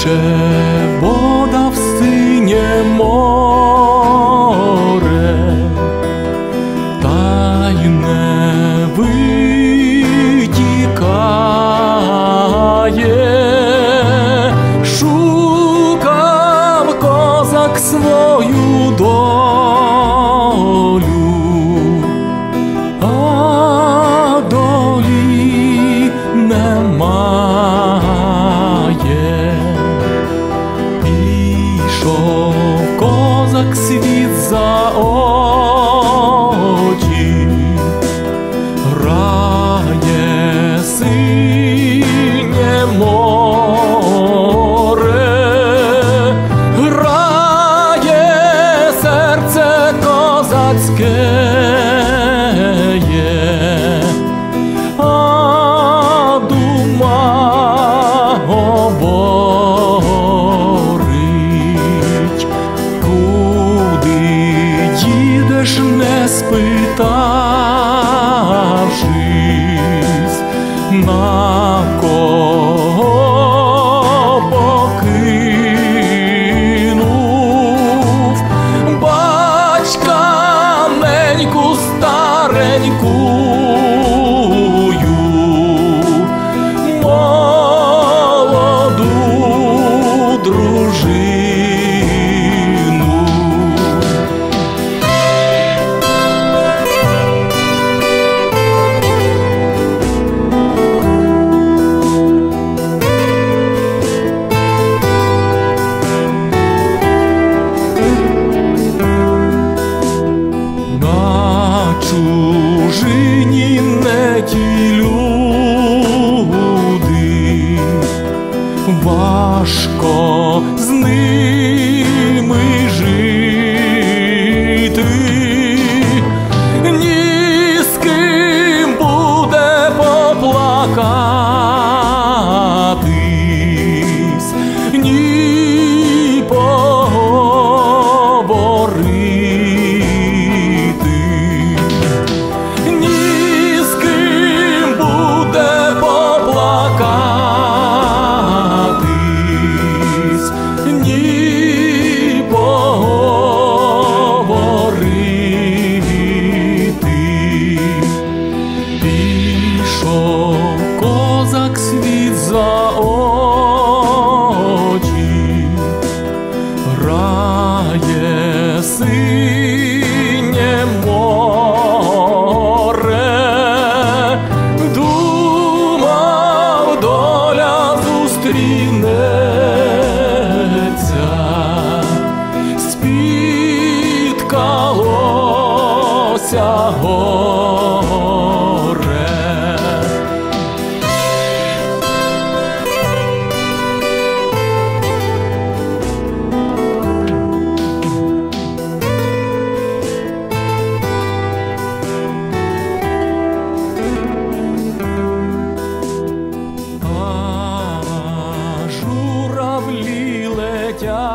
тече вода в синє море, та й не витікає, шукав козак свою долю, козак світ за очі, їдеш, не спитавшись, на кого 나 торкалося горе. А журавлі летять